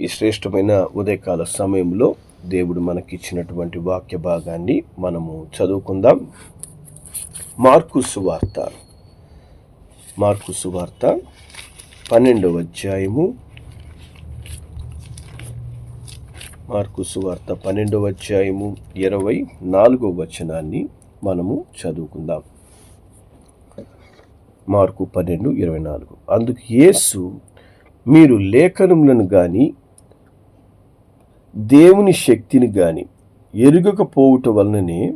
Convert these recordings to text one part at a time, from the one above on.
ఈ శ్రేష్టమైన ఉదయకాల సమయంలో దేవుడు మనకిచ్చినటువంటి వాక్య భాగాన్ని మనము చదువుకుందాం. మార్కు సువార్త. మార్కు సువార్త పన్నెండవ అధ్యాయము. మార్కు సువార్త పన్నెండవ అధ్యాయము ఇరవై నాలుగవ వచనాన్ని మనము చదువుకుందాం. మార్కు పన్నెండు ఇరవై నాలుగు. అందుకు యేసు మీరు లేఖనములను కానీ దేవుని శక్తిని కానీ ఎరుగకపోవుట వలననే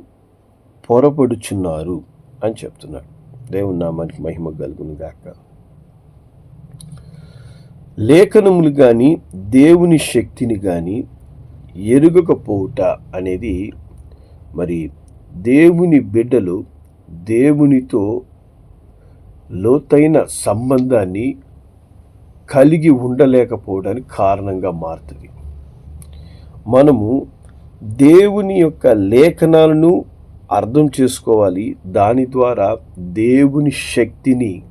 పొరపడుచున్నారు అని చెప్తున్నాడు. దేవుని నామానికి మహిమ కలుగును గాక. లేఖనములు కానీ దేవుని శక్తిని కానీ ఎరుగకపోవుట అనేది మరి దేవుని బిడ్డలు దేవునితో లోతైన సంబంధాన్ని కలిగి ఉండలేకపోవడానికి కారణంగా మారుతుంది. మనము దేవుని యొక్క లేఖనాలను అర్థం చేసుకోవాలి. దాని ద్వారా దేవుని శక్తిని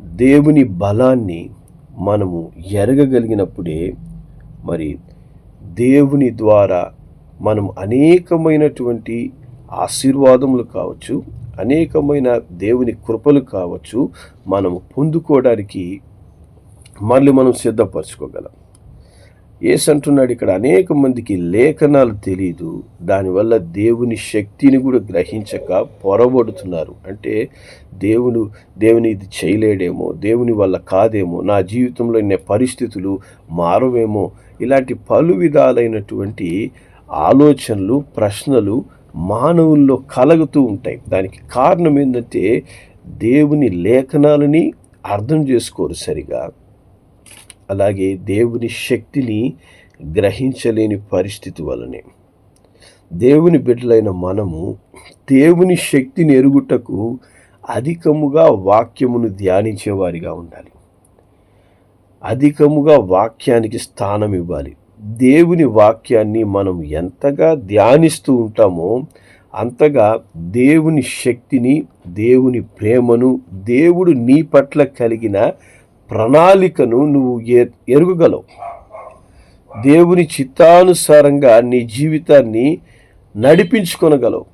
దేవుని బలాన్ని మనము ఎరగగలిగినప్పుడే మరి దేవుని ద్వారా మనం అనేకమైనటువంటి ఆశీర్వాదములు కావచ్చు అనేకమైన దేవుని కృపలు కావచ్చు మనం పొందుకోవడానికి మళ్ళీ మనం సిద్ధపరచుకోగలం. ఏసు అంటున్నాడు ఇక్కడ అనేక మందికి లేఖనాలు తెలియదు దానివల్ల దేవుని శక్తిని కూడా గ్రహించక పొరబడుతున్నారు. అంటే దేవుడు దేవుని ఇది చేయలేడేమో దేవుని వల్ల కాదేమో నా జీవితంలో ఉన్న పరిస్థితులు మారవేమో ఇలాంటి పలు విధాలైనటువంటి ఆలోచనలు ప్రశ్నలు మానవుల్లో కలుగుతూ ఉంటాయి. దానికి కారణం ఏంటంటే దేవుని లేఖనాలని అర్థం చేసుకోరు సరిగా. అలాగే దేవుని శక్తిని గ్రహించలేని పరిస్థితి వలనే. దేవుని బిడ్డలైన మనము దేవుని శక్తిని ఎరుగుటకు అధికముగా వాక్యమును ధ్యానించేవారిగా ఉండాలి. అధికముగా వాక్యానికి స్థానం ఇవ్వాలి. దేవుని వాక్యాన్ని మనం ఎంతగా ధ్యానిస్తూ ఉంటామో అంతగా దేవుని శక్తిని దేవుని ప్రేమను దేవుడు నీ పట్ల కలిగిన ప్రణాళికను నువ్వు ఎరుగగలవు. దేవుని చిత్తానుసారంగా నీ జీవితాన్ని నడిపించుకొనగలవు.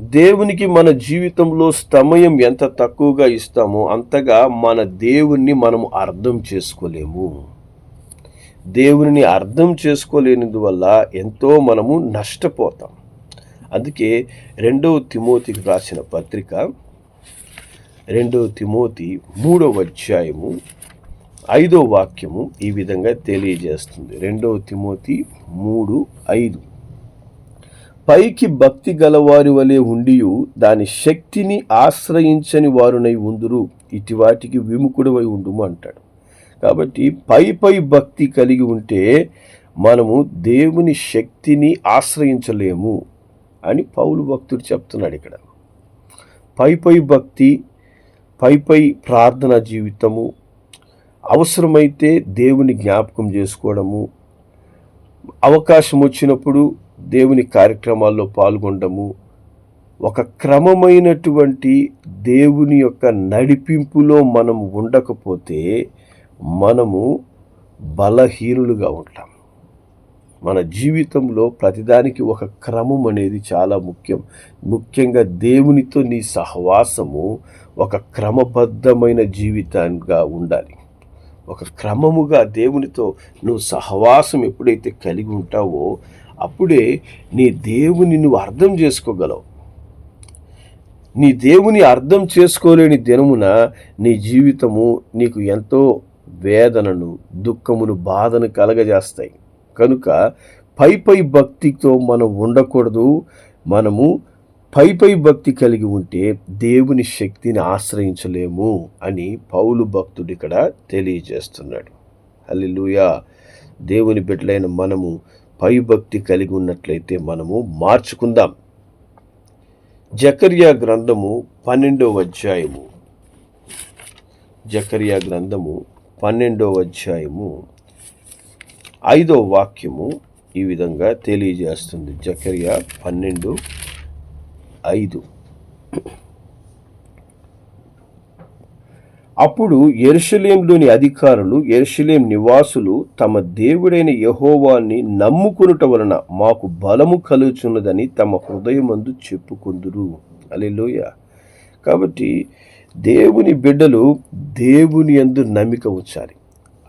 దేవునికి మన జీవితంలో సమయం ఎంత తక్కువగా ఇస్తామో అంతగా మన దేవుణ్ణి మనం అర్థం చేసుకోలేము. దేవుని అర్థం చేసుకోలేనందువల్ల ఎంతో మనము నష్టపోతాం. అందుకే రెండవ తిమోతికి రాసిన పత్రిక రెండవ తిమోతి మూడవ అధ్యాయము ఐదో వాక్యము ఈ విధంగా తెలియజేస్తుంది. రెండవ తిమోతి మూడు ఐదు. పైకి భక్తి గలవారి వలె ఉండియు దాని శక్తిని ఆశ్రయించని వారునై ఉందురు ఇటు వాటికి విముఖుడవై ఉండుము అంటాడు. కాబట్టి పై పై భక్తి కలిగి ఉంటే మనము దేవుని శక్తిని ఆశ్రయించలేము అని పౌలు భక్తుడు చెప్తున్నాడు ఇక్కడ. పై పై భక్తి పై పై ప్రార్థన జీవితము అవసరమైతే దేవుని జ్ఞాపకం చేసుకోవడము అవకాశం వచ్చినప్పుడు దేవుని కార్యక్రమాల్లో పాల్గొనడము ఒక క్రమమైనటువంటి దేవుని యొక్క నడిపింపులో మనం ఉండకపోతే మనము బలహీనులుగా ఉంటాం. మన జీవితంలో ప్రతిదానికి ఒక క్రమం అనేది చాలా ముఖ్యం. ముఖ్యంగా దేవునితో నీ సహవాసము ఒక క్రమబద్ధమైన జీవితంగా ఉండాలి. ఒక క్రమముగా దేవునితో నువ్వు సహవాసం ఎప్పుడైతే కలిగి ఉంటావో అప్పుడే నీ దేవుని నువ్వు అర్థం చేసుకోగలవు. నీ దేవుని అర్థం చేసుకోలేని దినమున నీ జీవితము నీకు ఎంతో వేదనను దుఃఖమును బాధను కలగజేస్తాయి. కనుక పై పై భక్తితో మనం ఉండకూడదు. మనము పై పై భక్తి కలిగి ఉంటే దేవుని శక్తిని ఆశ్రయించలేము అని పౌలు భక్తుడు ఇక్కడ తెలియజేస్తున్నాడు. హల్లెలూయా. దేవుని బిడ్డలైన మనము పై భక్తి కలిగి ఉన్నట్లయితే మనము మార్చుకుందాం. జకర్యా గ్రంథము పన్నెండవ అధ్యాయము. జకర్యా గ్రంథము పన్నెండవ అధ్యాయము ఐదో వాక్యము ఈ విధంగా తెలియజేస్తుంది. జకర్యా పన్నెండు ఐదు. అప్పుడు ఎరుషలేంలోని అధికారులు ఎరుషలేం నివాసులు తమ దేవుడైన యహోవాన్ని నమ్ముకునుట వలన మాకు బలము కలుగుచున్నదని తమ హృదయమందు చెప్పుకుందురు. అలెలోయ కాబట్టి దేవుని బిడ్డలు దేవుని యందు నమ్మిక ఉంచాలి.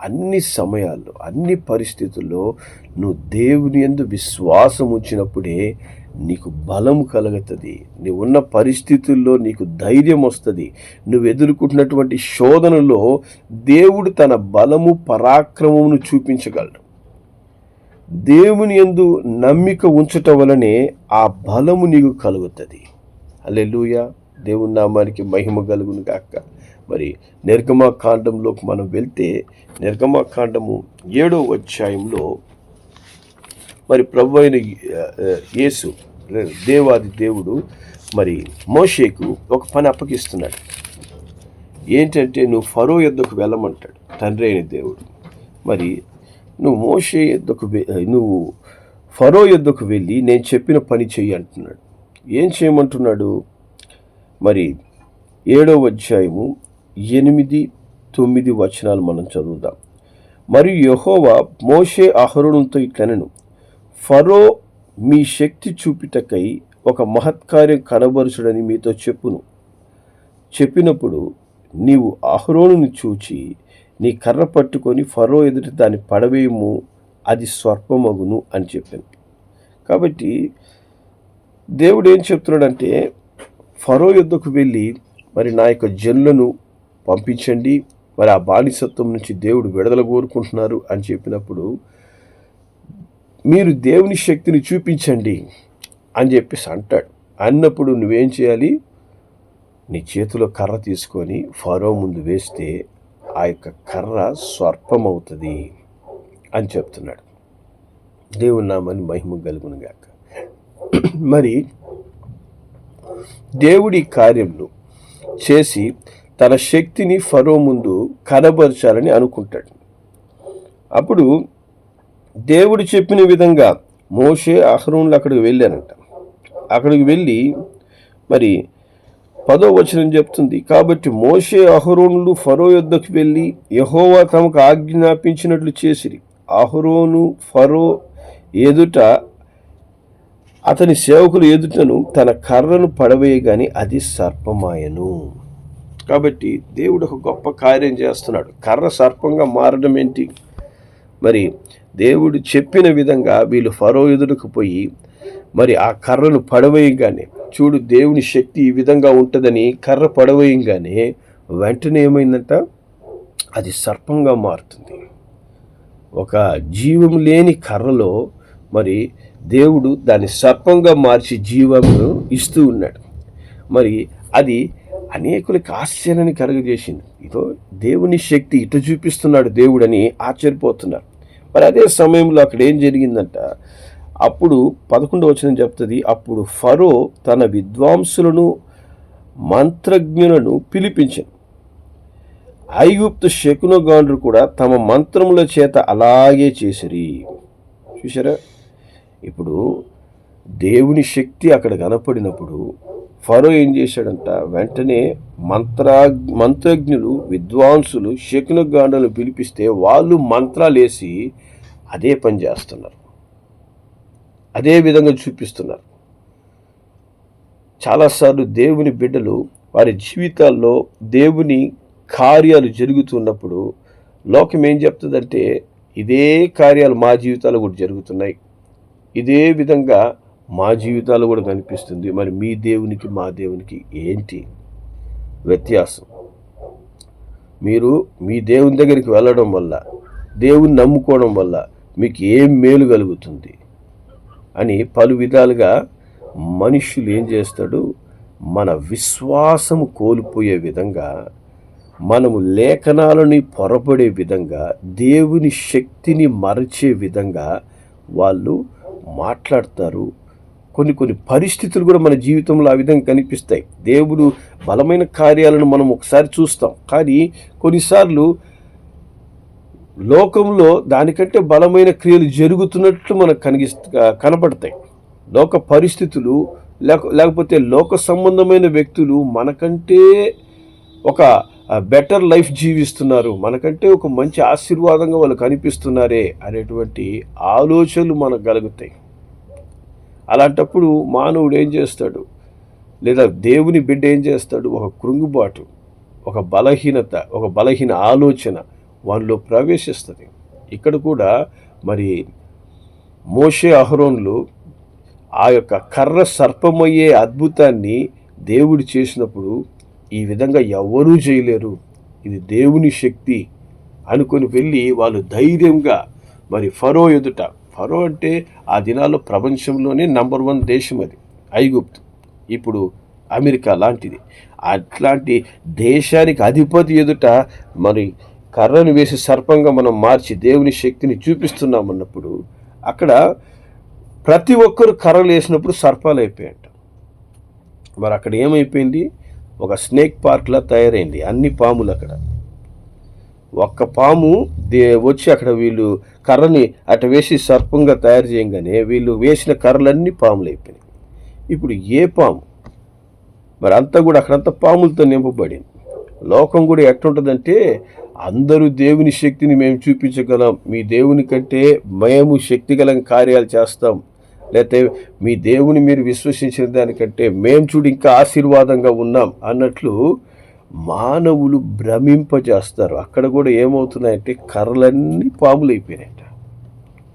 అన్ని సమయాల్లో అన్ని పరిస్థితుల్లో నువ్వు దేవుని యందు విశ్వాసం ఉంచినప్పుడే నీకు బలం కలుగుతుంది. నువ్వు ఉన్న పరిస్థితుల్లో నీకు ధైర్యం వస్తుంది. నువ్వు ఎదుర్కొంటున్నటువంటి శోధనలో దేవుడు తన బలము పరాక్రమమును చూపించగలడు. దేవుని యందు నమ్మిక ఉంచటం వలనే ఆ బలము నీకు కలుగుతుంది. అల్లెలుయ దేవుని నామానికి మహిమ కలుగును కాక మరి నిర్గమాకాండంలోకి మనం వెళ్తే నిర్గమాకాండము ఏడో అధ్యాయంలో మరి ప్రభు అయిన యేసు దేవాది దేవుడు మరి మోషేకు ఒక పని అప్పగిస్తున్నాడు. ఏంటంటే నువ్వు ఫరో యుద్ధకు వెళ్ళమంటాడు తండ్రి అయిన దేవుడు. మరి నువ్వు మోషే యుద్ధకు నువ్వు ఫరో యుద్ధకు వెళ్ళి నేను చెప్పిన పని చెయ్యి అంటున్నాడు. ఏం చేయమంటున్నాడు? మరి ఏడవ అధ్యాయము ఎనిమిది తొమ్మిది వచనాలు మనం చదువుదాం. మరియు యహోవా మోషే అహరుణంతో ఇట్లనను ఫరో మీ శక్తి చూపిటకై ఒక మహత్కార్యం కనబరుచుడని మీతో చెప్పును. చెప్పినప్పుడు నీవు అహరోనుని చూచి నీ కర్ర పట్టుకొని ఫరో ఎదుటి దాన్ని పడవేయము అది స్వర్పమగును అని చెప్పాను. కాబట్టి దేవుడు ఏం చెప్తున్నాడంటే ఫరో యుద్ధకు వెళ్ళి మరి నా యొక్క జన్లను పంపించండి మరి ఆ బానిసత్వం నుంచి దేవుడు విడుదల కోరుకుంటున్నారు అని చెప్పినప్పుడు మీరు దేవుని శక్తిని చూపించండి అని చెప్పేసి అంటాడు. అన్నప్పుడు నువ్వేం చేయాలి? నీ చేతిలో కర్ర తీసుకొని ఫరో ముందు వేస్తే ఆ యొక్క కర్ర స్వర్పమవుతుంది అని చెప్తున్నాడు. దేవుని నామని మహిమ కలుగునుగాక మరి దేవుడి కార్యములు చేసి తన శక్తిని ఫరో ముందు కనబరచాలని అనుకుంటాడు. అప్పుడు దేవుడు చెప్పిన విధంగా మోషే అహరోన్లు అక్కడికి వెళ్ళారంట. అక్కడికి వెళ్ళి మరి పదో వచనం చెప్తుంది. కాబట్టి మోషే అహరోనులు ఫరో యొద్దకు వెళ్ళి యహోవా తమకు ఆజ్ఞాపించినట్లు చేసిరి. అహరోను ఫరో ఎదుట అతని సేవకులు ఎదుటను తన కర్రను పడవేయగాని అది సర్పమాయను. కాబట్టి దేవుడు ఒక గొప్ప కార్యం చేస్తున్నాడు. కర్ర సర్పంగా మారడం ఏంటి? మరి దేవుడు చెప్పిన విధంగా వీళ్ళు ఫరో ఎదురుకు పోయి మరి ఆ కర్రను పడవేయగానే చూడు దేవుని శక్తి ఈ విధంగా ఉంటుందని కర్ర పడవేయంగానే వెంటనే ఏమైందంట? అది సర్పంగా మారుతుంది. ఒక జీవం లేని కర్రలో మరి దేవుడు దాన్ని సర్పంగా మార్చి జీవమును ఇస్తూ ఉన్నాడు. మరి అది అనేకులకి ఆశ్చర్యాన్ని కలుగజేసింది. ఇదో దేవుని శక్తి ఇటు చూపిస్తున్నాడు దేవుడని ఆశ్చర్యపోతున్నారు. మరి అదే సమయంలో అక్కడ ఏం జరిగిందంట? అప్పుడు పదకొండు వచనం చెప్తుంది అప్పుడు ఫరో తన విద్వాంసులను మంత్రజ్ఞులను పిలిపించాను. ఐగుప్తు శకునగాండ్రు కూడా తమ మంత్రముల చేత అలాగే చేసిరి. చూసారా ఇప్పుడు దేవుని శక్తి అక్కడ కనపడినప్పుడు ఫరో ఏం చేశాడంట? వెంటనే మంత్రా మంత్రజ్ఞులు విద్వాంసులు శకునగాండలు పిలిపిస్తే వాళ్ళు మంత్రాలు వేసి అదే పని చేస్తున్నారు. అదే విధంగా చూపిస్తున్నారు. చాలాసార్లు దేవుని బిడ్డలు వారి జీవితాల్లో దేవుని కార్యాలు జరుగుతున్నప్పుడు లోకం ఏం చెప్తుందంటే ఇదే కార్యాలు మా జీవితాలు కూడా జరుగుతున్నాయి. ఇదే విధంగా మా జీవితాలు కూడా కనిపిస్తుంది. మరి మీ దేవునికి మా దేవునికి ఏంటి వ్యత్యాసం? మీరు మీ దేవుని దగ్గరికి వెళ్ళడం వల్ల దేవుని నమ్ముకోవడం వల్ల మీకు ఏం మేలు కలుగుతుంది? అని పలు విధాలుగా మనుష్యులు ఏం చేస్తాడు? మన విశ్వాసము కోల్పోయే విధంగా మనము లేఖనాలని పొరపడే విధంగా దేవుని శక్తిని మరచే విధంగా వాళ్ళు మాట్లాడతారు. కొన్ని కొన్ని పరిస్థితులు కూడా మన జీవితంలో ఆ విధంగా కనిపిస్తాయి. దేవుడు బలమైన కార్యాలను మనం ఒకసారి చూస్తాం. కానీ కొన్నిసార్లు లోకంలో దానికంటే బలమైన క్రియలు జరుగుతున్నట్లు మనకు కనిగి కనపడతాయి. లోక పరిస్థితులు లేక లేకపోతే లోక సంబంధమైన వ్యక్తులు మనకంటే ఒక బెటర్ లైఫ్ జీవిస్తున్నారు. మనకంటే ఒక మంచి ఆశీర్వాదంగా వాళ్ళు కనిపిస్తున్నారే అనేటువంటి ఆలోచనలు మనకు కలుగుతాయి. అలాంటప్పుడు మానవుడు ఏం చేస్తాడు? లేదా దేవుని బిడ్డ ఏం చేస్తాడు? ఒక కృంగుబాటు ఒక బలహీనత ఒక బలహీన ఆలోచన వాళ్ళు ప్రవేశిస్తుంది. ఇక్కడ కూడా మరి మోషే అహరోన్లు ఆ యొక్క కర్ర సర్పమయ్యే అద్భుతాన్ని దేవుడు చేసినప్పుడు ఈ విధంగా ఎవరూ చేయలేరు. ఇది దేవుని శక్తి అనుకొని వెళ్ళి వాళ్ళు ధైర్యంగా మరి ఫరో ఎదుట ఫరో అంటే ఆ దినాల్లో ప్రపంచంలోనే నంబర్ వన్ దేశం అది ఐగుప్తు. ఇప్పుడు అమెరికా లాంటిది. అట్లాంటి దేశానికి అధిపతి ఎదుట మరి కర్రను వేసి సర్పంగా మనం మార్చి దేవుని శక్తిని చూపిస్తున్నామన్నప్పుడు అక్కడ ప్రతి ఒక్కరు కర్రలు వేసినప్పుడు సర్పాలు అయిపోయాయంట. మరి అక్కడ ఏమైపోయింది? ఒక స్నేక్ పార్క్లా తయారైంది అన్ని పాములు అక్కడ. ఒక్క పాము దే వచ్చి అక్కడ వీళ్ళు కర్రని అట వేసి సర్పంగా తయారు చేయగానే వీళ్ళు వేసిన కర్రలన్నీ పాములు అయిపోయినాయి. ఇప్పుడు ఏ పాము? మరి అంతా కూడా అక్కడంతా పాములతో నింపబడింది. లోకం కూడా ఎట్లుంటుందంటే అందరూ దేవుని శక్తిని మేము చూపించగలం. మీ దేవుని కంటే మేము శక్తిగల కార్యాలు చేస్తాం. లేకపోతే మీ దేవుని మీరు విశ్వసించిన దానికంటే మేము చూడు ఇంకా ఆశీర్వాదంగా ఉన్నాం అన్నట్లు మానవులు భ్రమింపజేస్తారు. అక్కడ కూడా ఏమవుతున్నాయంటే కర్రలన్నీ పాములు అయిపోయినాయట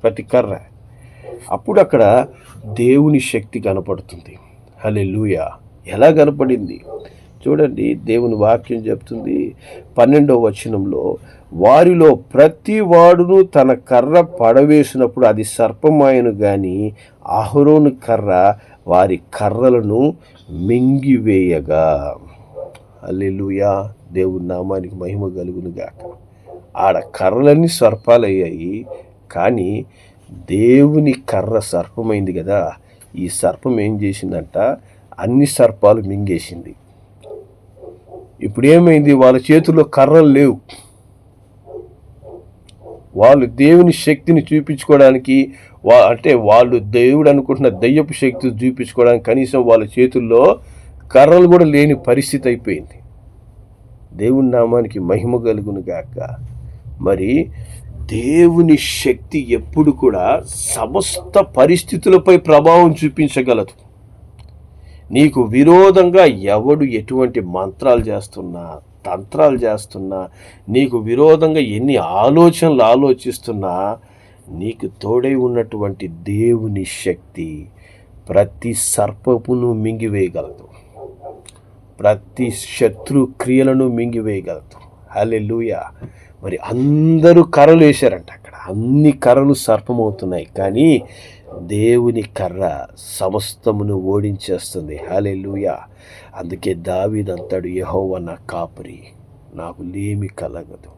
ప్రతి కర్ర. అప్పుడు అక్కడ దేవుని శక్తి కనపడుతుంది. హలే ఎలా కనపడింది? చూడండి దేవుని వాక్యం చెప్తుంది పన్నెండవ వచనంలో వారిలో ప్రతి వాడును తన కర్ర పడవేసినప్పుడు అది సర్పమాయను కానీ అహరోను కర్ర వారి కర్రలను మింగివేయగా. అల్లెలుయా దేవుని నామానికి మహిమ కలుగునుగాక ఆడ కర్రలన్నీ సర్పాలయ్యాయి కానీ దేవుని కర్ర సర్పమైంది కదా. ఈ సర్పం ఏం చేసిందంట? అన్ని సర్పాలు మింగేసింది. ఇప్పుడు ఏమైంది వాళ్ళ చేతుల్లో కర్రలు లేవు. వాళ్ళు దేవుని శక్తిని చూపించుకోవడానికి వా అంటే వాళ్ళు దేవుడు అనుకుంటున్న దయ్యపు శక్తి చూపించుకోవడానికి కనీసం వాళ్ళ చేతుల్లో కర్రలు కూడా లేని పరిస్థితి అయిపోయింది. దేవుని నామానికి మహిమ కలుగును గాక. మరి దేవుని శక్తి ఎప్పుడు కూడా సమస్త పరిస్థితులపై ప్రభావం చూపించగలదు. నీకు విరోధంగా ఎవడు ఎటువంటి మంత్రాలు చేస్తున్నా తంత్రాలు చేస్తున్నా నీకు విరోధంగా ఎన్ని ఆలోచనలు ఆలోచిస్తున్నా నీకు తోడై ఉన్నటువంటి దేవుని శక్తి ప్రతి సర్పపును మింగివేయగలదు. ప్రతి శత్రు క్రియలను మింగివేయగలదు. హలెలుయ మరి అందరూ కర్రలు వేశారంట అక్కడ. అన్ని కర్రలు సర్పమవుతున్నాయి. కానీ దేవుని కర్ర సమస్తమును ఓడించేస్తుంది. హాలెలుయా అందుకే దావీదంతాడు యహోవ నా కాపురి నాకు లేమి కలగదు.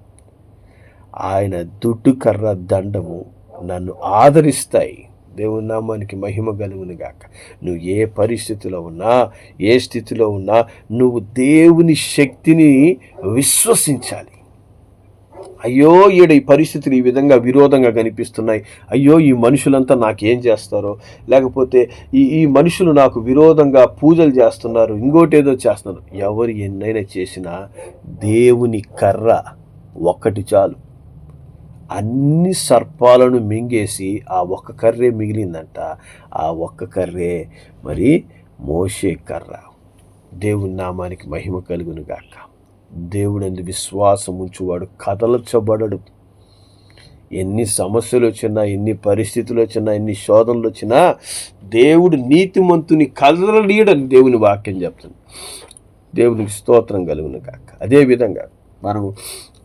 ఆయన దుడ్డు కర్ర దండము నన్ను ఆదరిస్తాయి. దేవుని నామానికి మహిమ కలుగును గాక. నువ్వు ఏ పరిస్థితిలో ఉన్నా ఏ స్థితిలో ఉన్నా నువ్వు దేవుని శక్తిని విశ్వసించాలి. అయ్యో ఈడ ఈ పరిస్థితులు ఈ విధంగా విరోధంగా కనిపిస్తున్నాయి. అయ్యో ఈ మనుషులంతా నాకేం చేస్తారో? లేకపోతే ఈ ఈ మనుషులు నాకు విరోధంగా పూజలు చేస్తున్నారు ఇంకోటేదో చేస్తున్నారు. ఎవరు ఎన్నైనా చేసినా దేవుని కర్ర ఒక్కటి చాలు. అన్ని సర్పాలను మింగేసి ఆ ఒక్క కర్రే మిగిలిందంట. ఆ ఒక్క కర్రే మరి మోషే కర్ర. దేవుని నామానికి మహిమ కలుగును గాక దేవుడందు విశ్వాసం ఉంచువాడు కదలచబడడు. ఎన్ని సమస్యలు వచ్చినా ఎన్ని పరిస్థితులు వచ్చినా ఎన్ని శోధనలు వచ్చినా దేవుడు నీతిమంతుని కదలనీయడని దేవుని వాక్యం చెప్తుంది. దేవునికి స్తోత్రం కలుగును కాక అదేవిధంగా మనము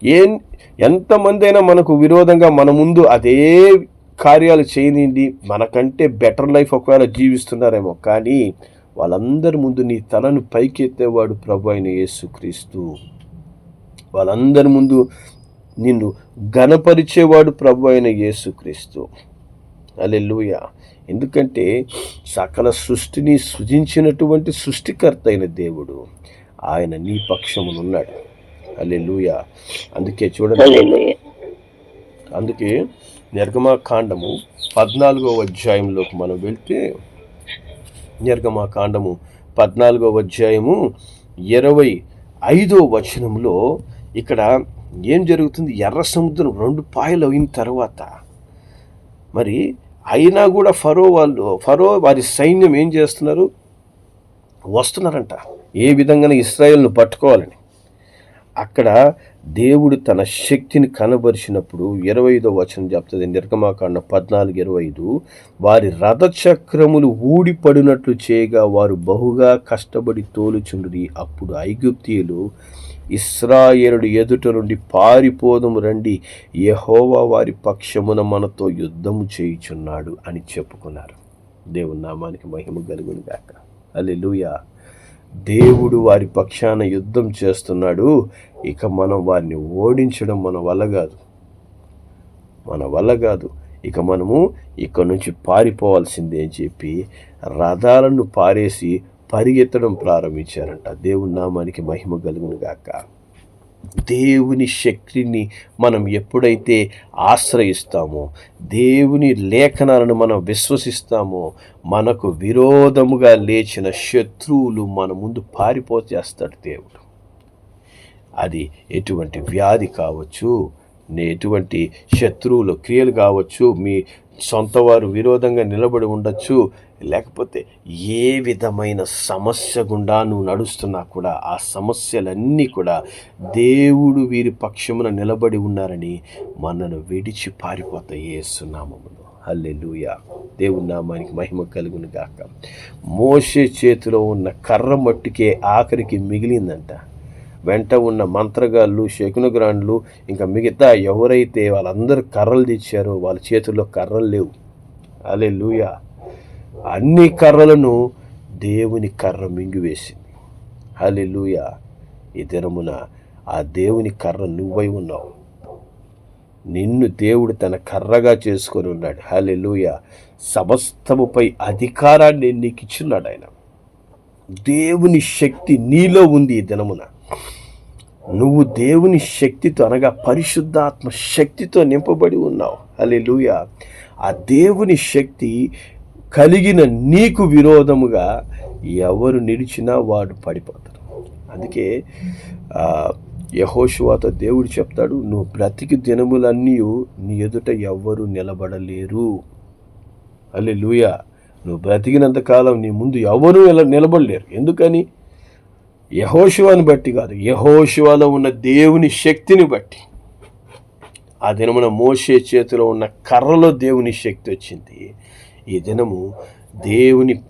ఏ ఎంతమంది అయినా మనకు విరోధంగా మన ముందు అదే కార్యాలు చేయనింది మనకంటే బెటర్ లైఫ్ ఒకవేళ జీవిస్తున్నారేమో కానీ వాళ్ళందరి ముందు నీ తలను పైకెత్తేవాడు ప్రభు అయిన యేసుక్రీస్తు. వాళ్ళందరి ముందు నిన్ను గణపరిచేవాడు ప్రభు అయిన యేసుక్రీస్తు. అలెలుయ ఎందుకంటే సకల సృష్టిని సృజించినటువంటి సృష్టికర్త అయిన దేవుడు ఆయన నీ పక్షమునున్నాడు. అలెలుయ అందుకే చూడండి. అందుకే నిర్గమాకాండము పద్నాలుగో అధ్యాయంలోకి మనం వెళ్తే నిర్గమాకాండము పద్నాలుగో అధ్యాయము ఇరవై ఐదో వచనంలో ఇక్కడ ఏం జరుగుతుంది? ఎర్ర సముద్రం రెండు పాయలు అయిన తర్వాత మరి అయినా కూడా ఫరో వాళ్ళు ఫరో వారి సైన్యం ఏం చేస్తున్నారు? వస్తున్నారంట. ఏ విధంగా ఇస్రాయల్ను పట్టుకోవాలని. అక్కడ దేవుడు తన శక్తిని కనబరిచినప్పుడు ఇరవై ఐదో వచనం చెప్తుంది. నిర్గమాకాండ పద్నాలుగు ఇరవై ఐదు. వారి రథచక్రములు ఊడిపడినట్లు చేయగా వారు బహుగా కష్టపడి తోలుచుండ్రి. అప్పుడు ఐగుప్తీయులు ఇస్రాయేలుడు ఎదుట నుండి పారిపోదము రండి. యహోవా వారి పక్షమున మనతో యుద్ధము చేయుచున్నాడు అని చెప్పుకున్నారు. దేవుని నామానికి మహిమ కలుగును గాక. అల్లెలుయా దేవుడు వారి పక్షాన యుద్ధం చేస్తున్నాడు. ఇక మనం వారిని ఓడించడం మన వల్ల కాదు. మన వల్ల కాదు. ఇక మనము ఇక్కడ నుంచి పారిపోవాల్సిందే అని చెప్పి రథాలను పారేసి పరిగెత్తడం ప్రారంభించారంట. దేవుని నామానికి మహిమ కలుగును గాక. దేవుని శక్తిని మనం ఎప్పుడైతే ఆశ్రయిస్తామో దేవుని లేఖనాలను మనం విశ్వసిస్తామో మనకు విరోధముగా లేచిన శత్రువులు మన ముందు పారిపోచేస్తాడు దేవుడు. అది ఎటువంటి వ్యాధి కావచ్చు ఎటువంటి శత్రువులు క్రియలు కావచ్చు మీ సొంత వారు విరోధంగా నిలబడి ఉండొచ్చు లేకపోతే ఏ విధమైన సమస్య గుండా నువ్వు నడుస్తున్నా కూడా ఆ సమస్యలన్నీ కూడా దేవుడు వీరి పక్షమున నిలబడి ఉన్నారని మనను విడిచి పారిపోతాయి ఏసునామమును హల్లెలూయ. దేవుని నామానికి మహిమ కలుగును గాక. మోసే చేతిలో ఉన్న కర్ర మట్టుకే ఆఖరికి మిగిలిందంట. వెంట ఉన్న మంత్రగాళ్ళు శకునగ్రాండ్లు ఇంకా మిగతా ఎవరైతే వాళ్ళందరూ కర్రలు తెచ్చారో వాళ్ళ చేతుల్లో కర్రలు లేవు. అలే లూయా అన్ని కర్రలను దేవుని కర్ర మింగివేసింది. హలెలుయ ఈ దినమున ఆ దేవుని కర్ర నువ్వై ఉన్నావు. నిన్ను దేవుడు తన కర్రగా చేసుకొని ఉన్నాడు. హలే లూయ సమస్తముపై అధికారాన్ని నీకు ఇచ్చున్నాడు ఆయన. దేవుని శక్తి నీలో ఉంది ఈ దినమున. నువ్వు దేవుని శక్తితో అనగా పరిశుద్ధాత్మ శక్తితో నింపబడి ఉన్నావు. అలే ఆ దేవుని శక్తి కలిగిన నీకు విరోధముగా ఎవరు నిలిచినా వాడు పడిపోతారు అందుకే యహోశువాతో దేవుడు చెప్తాడు నువ్వు బ్రతికి దినములన్నీ నీ ఎదుట ఎవ్వరు నిలబడలేరు. అల్లే లూయ నువ్వు బ్రతికినంత కాలం నీ ముందు ఎవరు నిలబడలేరు. ఎందుకని? యహోశివాని బట్టి కాదు యహోశివాలో ఉన్న దేవుని శక్తిని బట్టి. ఆ దినమున మోసే చేతిలో ఉన్న కర్రలో దేవుని శక్తి వచ్చింది. ఈ దినము దేవుని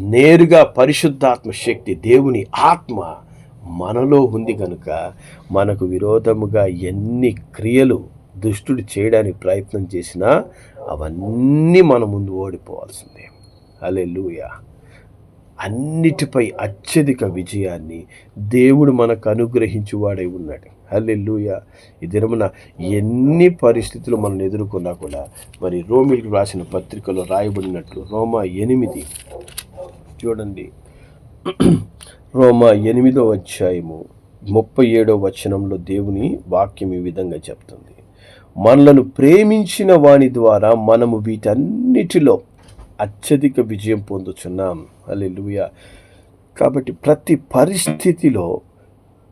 నేరుగా పరిశుద్ధాత్మ శక్తి దేవుని ఆత్మ మనలో ఉంది కనుక మనకు విరోధముగా ఎన్ని క్రియలు దుష్టుడు చేయడానికి ప్రయత్నం చేసినా అవన్నీ మన ముందు ఓడిపోవాల్సిందే. అలే అన్నిటిపై అత్యధిక విజయాన్ని దేవుడు మనకు అనుగ్రహించువాడై ఉన్నాడు. హల్లెల్లుయ ఈ దినమున ఎన్ని పరిస్థితులు మనం ఎదుర్కొన్నా కూడా మరి రోమిల్కి రాసిన పత్రికలో రాయబడినట్లు రోమా ఎనిమిది. చూడండి. రోమా ఎనిమిదో అధ్యాయము ముప్పై ఏడో వచనంలో దేవుని వాక్యం ఈ విధంగా చెప్తుంది. మనలను ప్రేమించిన వాని ద్వారా మనము వీటన్నిటిలో అత్యధిక విజయం పొందుచున్నాం. అల్లెలుయ కాబట్టి ప్రతి పరిస్థితిలో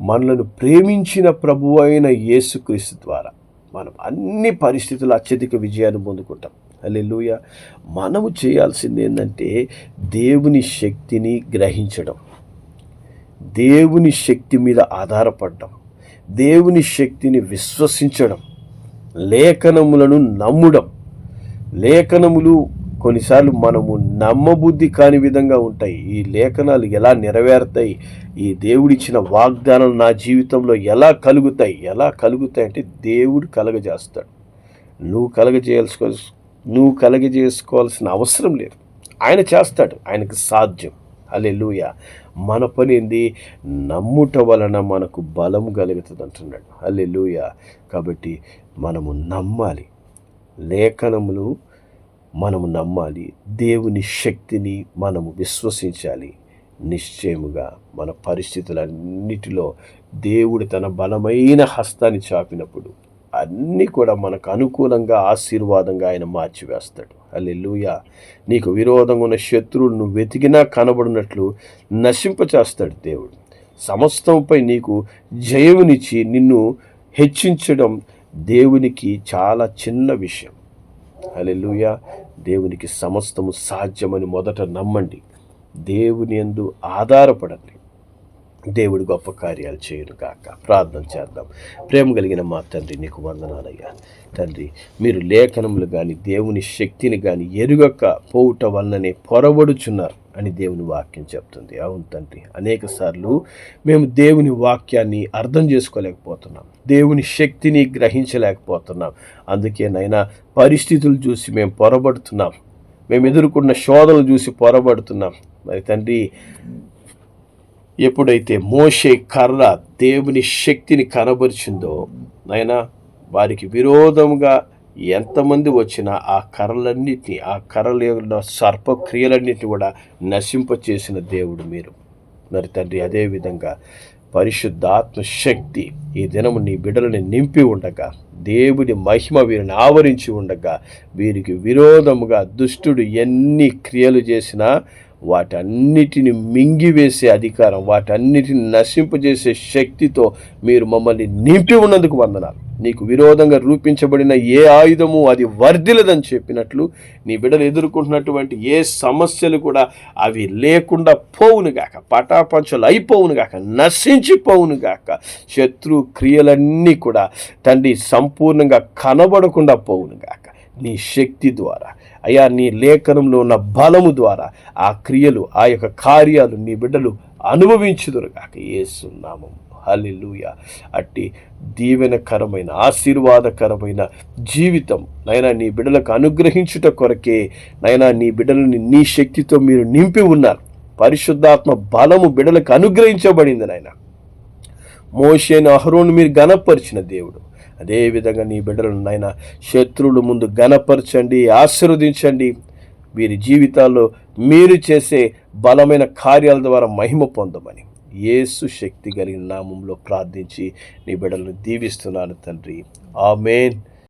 మనలను ప్రేమించిన ప్రభు అయిన యేసుక్రీస్తు ద్వారా మనం అన్ని పరిస్థితులు అత్యధిక విజయాన్ని పొందుకుంటాం. అల్లెలుయ మనము చేయాల్సింది ఏంటంటే దేవుని శక్తిని గ్రహించడం. దేవుని శక్తి మీద ఆధారపడడం. దేవుని శక్తిని విశ్వసించడం. లేఖనములను నమ్మడం. లేఖనములు కొన్నిసార్లు మనము నమ్మబుద్ధి కాని విధంగా ఉంటాయి. ఈ లేఖనాలు ఎలా నెరవేరుతాయి? ఈ దేవుడిచ్చిన వాగ్దానాలు నా జీవితంలో ఎలా కలుగుతాయి? ఎలా కలుగుతాయి అంటే దేవుడు కలగజేస్తాడు. నువ్వు కలగజేయాల్సుకో నువ్వు కలగజేసుకోవాల్సిన అవసరం లేదు. ఆయన చేస్తాడు. ఆయనకు సాధ్యం. అలెలుయ మన పని ఏంది? నమ్ముట వలన మనకు బలం కలుగుతుంది అంటున్నాడు అల్లెలుయ కాబట్టి మనము నమ్మాలి. లేఖనములు మనము నమ్మాలి. దేవుని శక్తిని మనము విశ్వసించాలి. నిశ్చయముగా మన పరిస్థితులన్నిటిలో దేవుడు తన బలమైన హస్తాన్ని చాపినప్పుడు అన్నీ కూడా మనకు అనుకూలంగా ఆశీర్వాదంగా ఆయన మార్చివేస్తాడు. అల్లెలుయ నీకు విరోధంగా ఉన్న శత్రువులు నువ్వు వెతికినా కనబడినట్లు నశింపచేస్తాడు దేవుడు. సమస్తంపై నీకు జయమునిచ్చి నిన్ను హెచ్చించడం దేవునికి చాలా చిన్న విషయం. హల్లెలూయా. దేవునికి సమస్తము సాధ్యమని మొదట నమ్మండి. దేవుని ఎందు ఆధారపడండి. దేవుడు గొప్ప కార్యాలు చేయను కాక ప్రార్థన చేద్దాం. ప్రేమ కలిగిన మా తండ్రి నీకు వందనాలయ్యా. తండ్రి మీరు లేఖనములు కానీ దేవుని శక్తిని కానీ ఎరుగక పోవుట వల్లనే పొరబడుచున్నారు అని దేవుని వాక్యం చెప్తుంది. అవును తండ్రి అనేక సార్లు మేము దేవుని వాక్యాన్ని అర్థం చేసుకోలేకపోతున్నాం. దేవుని శక్తిని గ్రహించలేకపోతున్నాం. అందుకే నైనా పరిస్థితులు చూసి మేము పొరబడుతున్నాం. మేము ఎదుర్కొన్న శోధనలు చూసి పొరబడుతున్నాం. మరి తండ్రి ఎప్పుడైతే మోషే కర్ర దేవుని శక్తిని కనబరిచిందో నాయన వారికి విరోధముగా ఎంతమంది వచ్చినా ఆ కర్రలన్నిటిని ఆ కర్రల సర్పక్రియలన్నిటిని కూడా నశింపచేసిన దేవుడు మీరు. మరి తండ్రి అదేవిధంగా పరిశుద్ధాత్మ శక్తి ఈ దినము నీ బిడ్డలని నింపి ఉండగా దేవుని మహిమ వీరిని ఆవరించి ఉండగా వీరికి విరోధముగా దుష్టుడు ఎన్ని క్రియలు చేసినా వాటన్నిటిని మింగివేసే అధికారం వాటన్నిటిని నశింపజేసే శక్తితో మీరు మమ్మల్ని నింపి ఉన్నందుకు వందనాలు. నీకు విరోధంగా రూపించబడిన ఏ ఆయుధము అది వర్ధిలదని చెప్పినట్లు నీ బిడ్డలు ఎదుర్కొంటున్నటువంటి ఏ సమస్యలు కూడా అవి లేకుండా పోవును గాక పటాపంచలు అయిపోవును నశించిపోవునుగాక గాక శత్రు క్రియలన్నీ కూడా తండ్రి సంపూర్ణంగా కనబడకుండా పోవును గాక. నీ శక్తి ద్వారా అయ్యా నీ లేఖనంలో ఉన్న బలము ద్వారా ఆ క్రియలు ఆ యొక్క కార్యాలు నీ బిడ్డలు అనుభవించుదురుగాక. ఏసునామం హలిలుయ అట్టి దీవెనకరమైన ఆశీర్వాదకరమైన జీవితం నైనా నీ బిడ్డలకు అనుగ్రహించుట కొరకే నైనా నీ బిడ్డలని నీ శక్తితో మీరు నింపి ఉన్నారు. పరిశుద్ధాత్మ బలము బిడ్డలకు అనుగ్రహించబడింది నాయన మోషేను అహరోను మీరు గనపరిచిన దేవుడు. అదేవిధంగా నీ బిడ్డలను నాయన శత్రువుల ముందు గనపరచండి ఆశీర్వదించండి. వీరి జీవితాల్లో మీరు చేసే బలమైన కార్యాల ద్వారా మహిమ పొందమని ఏసు శక్తి కలిగిన నామంలో ప్రార్థించి నీ బిడ్డలను దీవిస్తున్నాను తండ్రి. ఆమెన్.